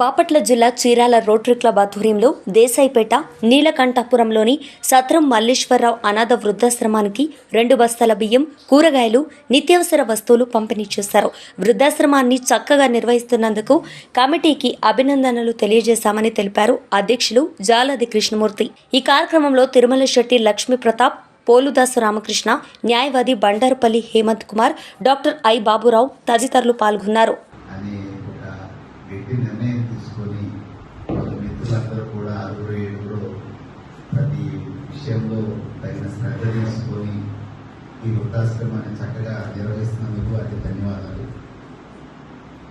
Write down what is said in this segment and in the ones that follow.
బాపట్ల జిల్లా Chirala rotary club ఆధ్వర్యంలో దేశాయిపేట నీలకంఠపురంలోని సత్రం మల్లేశ్వరరావు అనాథ వృద్ధాశ్రమానికి రెండు బస్తాల బియ్యం కూరగాయలు నిత్యావసర వస్తువులు పంపిణీ చేశారు. వృద్ధాశ్రమాన్ని చక్కగా నిర్వహిస్తున్నందుకు కమిటీకి అభినందనలు తెలియజేశామని తెలిపారు అధ్యక్షులు జాలది కృష్ణమూర్తి. ఈ కార్యక్రమంలో తిరుమల శెట్టి లక్ష్మీ ప్రతాప్ పోలుదాసు రామకృష్ణ న్యాయవాది బండారుపల్లి హేమంత్ కుమార్ డాక్టర్ ఐ బాబురావు తదితరులు పాల్గొన్నారు అనే ఒక గట్టి నిర్ణయం తీసుకొని వాళ్ళ మిత్రులందరూ కూడా ఆరుగురు ఏడుగురు ప్రతి విషయంలో తగిన శ్రద్ధ తీసుకొని ఈ వృద్ధాశ్రమాన్ని చక్కగా నిర్వహిస్తున్నందుకు అతి ధన్యవాదాలు.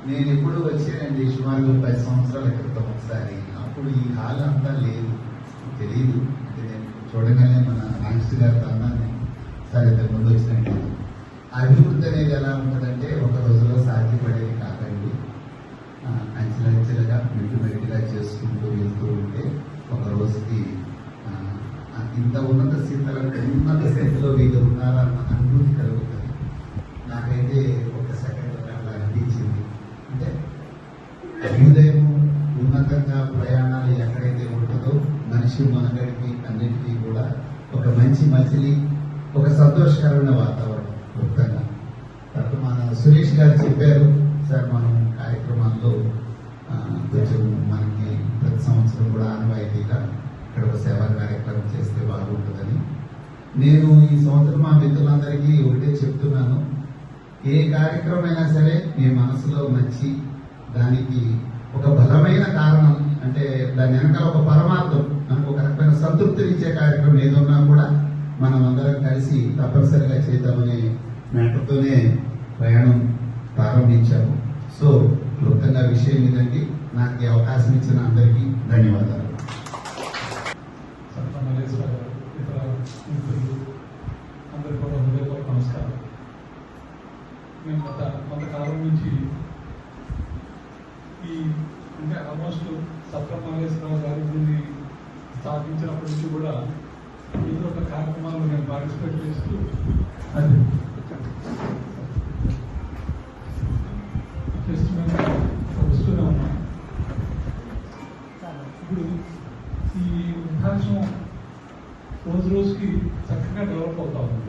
నేను ఎప్పుడు వచ్చానండి సుమారు పది సంవత్సరాల క్రితం ఒకసారి. అప్పుడు ఈ హాల్ అంతా లేదు. తెలియదు అంటే నేను చూడగానే మన నాగేష్ గారి అన్నాను సార్ ఇంతకు ముందు వచ్చినట్టు. అభివృద్ధి అనేది ఎలా ఉంటుందంటే ఒక రోజులో సాధ్యపడేది కాకండి అంచెలంచెలుగా మెట్టు మెట్టుగా చేసుకుంటూ వెళ్తూ ఉంటే ఒక రోజుకి ఆ, ఆ ఇంత ఉన్నత స్థితిలో ఉన్నత స్థితిలో వీళ్ళు ఉన్నారన్న అనుభూతి కలుగుతుంది. నాకైతే ఒక సెకండ్ అలా అనిపించింది. అంటే అభ్యుదయం ఉన్నతంగా ప్రయాణాలు ఎక్కడైతే ఉంటుందో మనిషి మనగడికి అన్నిటికీ కూడా ఒక మంచి మజిలి ఒక సంతోషకరమైన వాతావరణం మొత్తంగా తర్వాత మన సురేష్ గారు చెప్పారు సార్ మనం కార్యక్రమాల్లో కొంచెం మనకి ప్రతి సంవత్సరం కూడా ఆనవాయితీగా ఇక్కడ ఒక సేవా కార్యక్రమం చేస్తే బాగుంటుందని. నేను ఈ సంవత్సరం మా మిత్రులందరికీ ఒకటే చెప్తున్నాను. ఏ కార్యక్రమం అయినా సరే మీ మనసులో నచ్చి దానికి ఒక బలమైన కారణం అంటే దాని వెనకాల ఒక పరమార్థం మనకు ఒక రకమైన సంతృప్తినిచ్చే కార్యక్రమం ఏదున్నా కూడా మనం అందరం కలిసి తప్పనిసరిగా చేద్దామనే మ్యాటర్తోనే ప్రయాణం ప్రారంభించాము. సో క్లుప్తంగా విషయం ఇదండి. నాకు ఈ అవకాశం ఇచ్చిన అందరికీ ధన్యవాదాలు సత్యమల్లేశ్వర ఇతర మిత్రులు అందరికీ కూడా హృదయపూర్వక నమస్కారం మేము గత కొంతకాలం నుంచి ఈ అంటే ఆల్మోస్ట్ గారి గురించి స్థాపించినప్పటి నుంచి కూడా ఏదో ఒక కార్యక్రమాలు నేను పార్టిసిపేట్ చేస్తూ అది చేస్తూ మేము వస్తూనే ఉన్నాం ఇప్పుడు ఈ వృద్ధాశ్రమం రోజు రోజుకి చక్కగా డెవలప్ అవుతా ఉంది.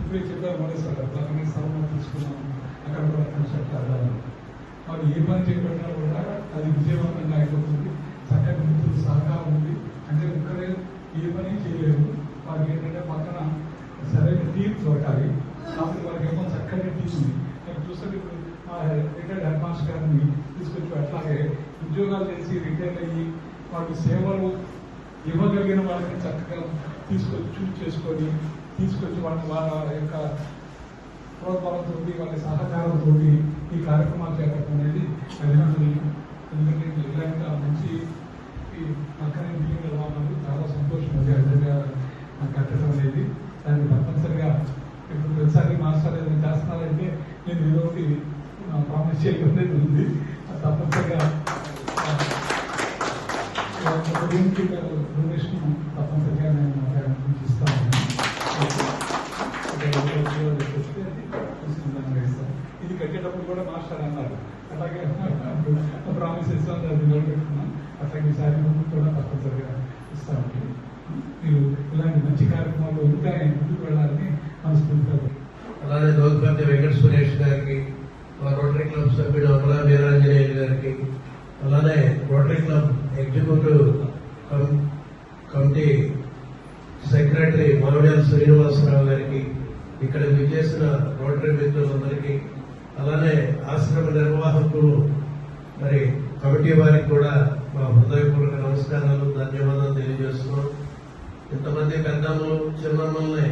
ఇప్పుడే చెప్పారు మరేసారి అట్లా స్థలం తీసుకున్నాం. అక్కడ కూడా కన్స్ట్రక్ట్ అవ్వాలి వాళ్ళు ఏ పని చేపట్టినా కూడా అది విజయవంతంగా అయిపోతుంది. చక్కటి మిత్రులు సహకారం ఉంది. అంటే ఒక్కరే ఏ పని చేయలేము వారికి ఏంటంటే పక్కన సరైన టీం దొరకాలి. కాబట్టి వారికి ఏమో చక్కటి టీం ఉంది. నేను చూస్తే ఇప్పుడు మా రిటైర్డ్ హెడ్ మాస్టర్ గారిని తీసుకొచ్చి అట్లాగే ఉద్యోగాలు చేసి రిటైర్ అయ్యి వాళ్ళు సేవలు ఇవ్వగలిగిన వాళ్ళని చక్కగా తీసుకొచ్చి చూస్ చేసుకొని తీసుకొచ్చి వాళ్ళ వాళ్ళ యొక్క ప్రోత్సాహంతో వాళ్ళ సహకారంతో ఈ కార్యక్రమాలు చేపట్టడం అనేది అభినందనీయం ఎందుకంటే ఇలాంటి ఆ మంచి ఈ పక్కనే బిల్డింగ్ నిర్మాణాలు చాలా సంతోషం ఉంది. అర్థంగా కట్టడం అనేది. దాన్ని తప్పనిసరిగా ఇప్పుడు ప్రతిసారి మాస్టర్ ఏదైనా చేస్తున్నారంటే నేను ఏదో ఒకటి ప్రామిస్ చేయడం ఉంది. తప్పనిసరిగా ఆ, ఒక దీనికి డొనేషన్ తప్పనిసరిగా నేను అక్కడ ఇస్తాను ఇది కట్టేటప్పుడు అన్నారు అలాగే ప్రామిస్ ఇస్తాను అది నిలబెట్టుకున్నాం అట్లాగే ఈసారి ముందు కూడా తప్పనిసరిగా ఇస్తామండి మీరు ఇలాంటి మంచి కార్యక్రమాలు ఇంకా ముందుకు వెళ్ళాలని మనస్ఫూర్తిగా అలాగే దోల్పతి వెంకట సురేష్ గారికి రోటరీ క్లబ్ సభ్యుడు అమలా వీరాంజనేయులు గారికి అలానే rotary club executive committee secretary Mamidiyala Srinivasarao గారికి ఇక్కడ విజేసిన రోటరీ మిత్రులందరికీ అలానే ఆశ్రమ నిర్వాహకులు మరి కమిటీ వారికి కూడా మా హృదయపూర్వక నమస్కారాలు ధన్యవాదాలు తెలియజేస్తున్నాం. ఇంతమంది పెద్దమ్మలు చిన్నమ్మల్ని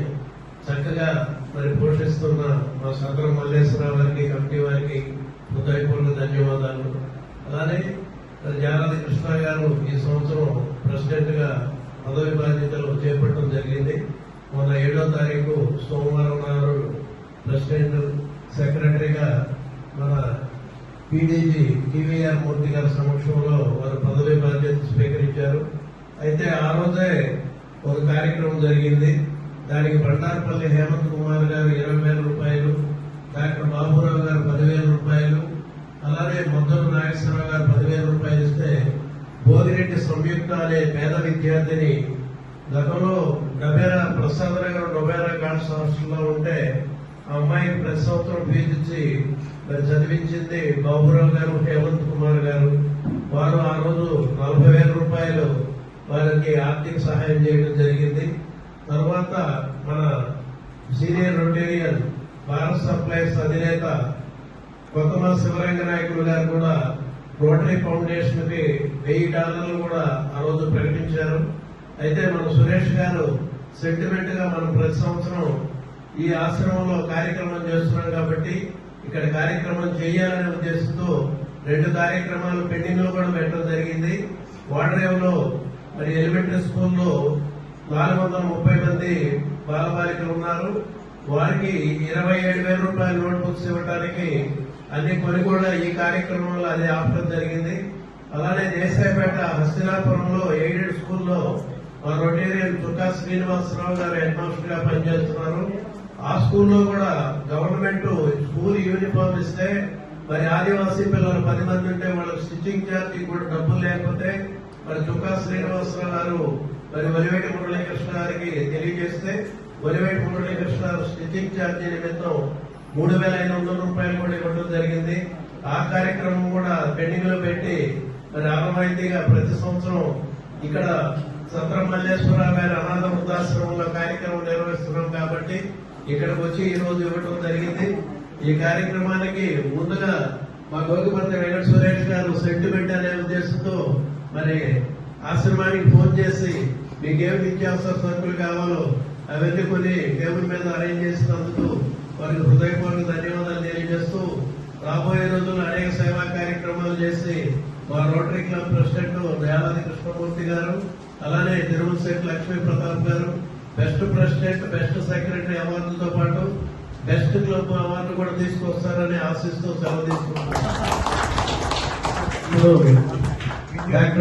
చక్కగా మరి పోషిస్తున్న మా సదరం మల్లేశ్వరరావు వారికి కమిటీ వారికి హృదయపూర్వక ధన్యవాదాలు. అలానే జానాది కృష్ణ గారు ఈ సంవత్సరం ప్రెసిడెంట్గా పదవి బాధ్యతలు చేపట్టడం జరిగింది. మొన్న ఏడో తారీఖు సోమవారం నాడు ప్రెసిడెంట్ సెక్రటరీగా మన పీడీజీ టీవీఆర్ మూర్తి గారి సమక్షంలో వారు పదవి బాధ్యత స్వీకరించారు. అయితే ఆ రోజే ఒక కార్యక్రమం జరిగింది. దానికి బండారపల్లి హేమంత్ కుమార్ గారు ఇరవై వేల రూపాయలు డాక్టర్ బాబురావు గారు పదివేల రూపాయలు అలాగే మొద్దరు నాగేశ్వరరావు గారు పదివేల రూపాయలు ఇస్తే భోగిరెడ్డి సంయుక్త అనే పేద విద్యార్థిని గతంలో డబేరా ప్రసాద్ నగర్ డొబేరా కాన్స్ హాస్టల్లో ఉంటే అమ్మాయి ప్రతి సంవత్సరం ఫీజు ఇచ్చి మరి చదివించింది బాబురావు గారు హేమంత్ కుమార్ గారు. వారు ఆ రోజు నలభై వేల రూపాయలు వారికి ఆర్థిక సహాయం చేయడం జరిగింది. తర్వాత మన సీనియర్ రొటేరియన్ భారత్ సప్లైస్ అధినేత కొత్తమ శివరంగ నాయకులు గారు కూడా రోటరీ ఫౌండేషన్కి వెయ్యి డాలర్లు కూడా ఆ రోజు ప్రకటించారు. అయితే మన సురేష్ గారు సెంటిమెంట్గా మనం ప్రతి సంవత్సరం ఈ ఆశ్రమంలో కార్యక్రమం చేస్తున్నాం కాబట్టి ఇక్కడ కార్యక్రమం చేయాలనే ఉద్దేశంతో రెండు కార్యక్రమాలు పెండింగ్లో కూడా పెట్టడం జరిగింది. వాడరేవులో మరి ఎలిమెంటరీ స్కూల్లో నాలుగు వందల ముప్పై మంది బాలబాలికలు ఉన్నారు. వారికి ఇరవై ఏడు వేల రూపాయల నోట్ బుక్స్ ఇవ్వడానికి అన్ని కొని కూడా ఈ కార్యక్రమంలో అది ఆపడం జరిగింది. అలానే దేశాయపేట హస్తినాపురంలో ఎయిడెడ్ స్కూల్లో మా రొటేరియన్ చుక్కా శ్రీనివాసరావు గారు హెడ్ మాస్టర్గా పనిచేస్తున్నారు. ఆ స్కూల్లో కూడా గవర్నమెంట్ స్కూల్ యూనిఫామ్ ఇస్తే మరి ఆదివాసీ పిల్లలు పది మంది ఉంటే వాళ్ళకి స్టిచ్చింగ్ ఛార్జీ కూడా డబ్బులు లేకపోతే మరి చుక్కా శ్రీనివాసరావు గారు మరి వలివేటి మురళీకృష్ణ గారికి తెలియజేస్తే వలివేటి మురళీకృష్ణ గారు స్టిచ్చింగ్ ఛార్జీ నిమిత్తం మూడు వేల ఐదు వందల రూపాయలు కూడా ఇవ్వడం జరిగింది. ఆ కార్యక్రమం కూడా పెండింగ్లో పెట్టి మరి ఆనవాయితీగా ప్రతి సంవత్సరం ఇక్కడ సత్రం మల్లేశ్వరరావు గారి అనాథ వృద్ధాశ్రమంలో కార్యక్రమం నిర్వహిస్తున్నాం కాబట్టి ఇక్కడికి వచ్చి ఈ రోజు ఇవ్వటం జరిగింది. ఈ కార్యక్రమానికి ముందుగా మా గోగిపంత వెంకట సురేష్ గారు సెంటిమెంట్ అనే ఉద్దేశంతో మరి ఆశ్రమానికి ఫోన్ చేసి మీకేమి నిత్యావసర సరుకులు కావాలో అవన్నీ కొన్ని టేబుల్ మీద అరేంజ్ చేసినందుకు వారికి హృదయపూర్వక ధన్యవాదాలు తెలియజేస్తూ రాబోయే రోజుల్లో అనేక సేవా కార్యక్రమాలు చేసి మా Rotary club president Dayaladi Krishnamurthy గారు అలానే తిరుమల శెట్టి లక్ష్మీ ప్రతాప్ గారు బెస్ట్ ప్రెసిడెంట్ బెస్ట్ సెక్రటరీ అవార్డుతో పాటు బెస్ట్ క్లబ్ అవార్డు కూడా తీసుకొస్తారని ఆశిస్తూ సెలవు తీసుకుంటున్నాను.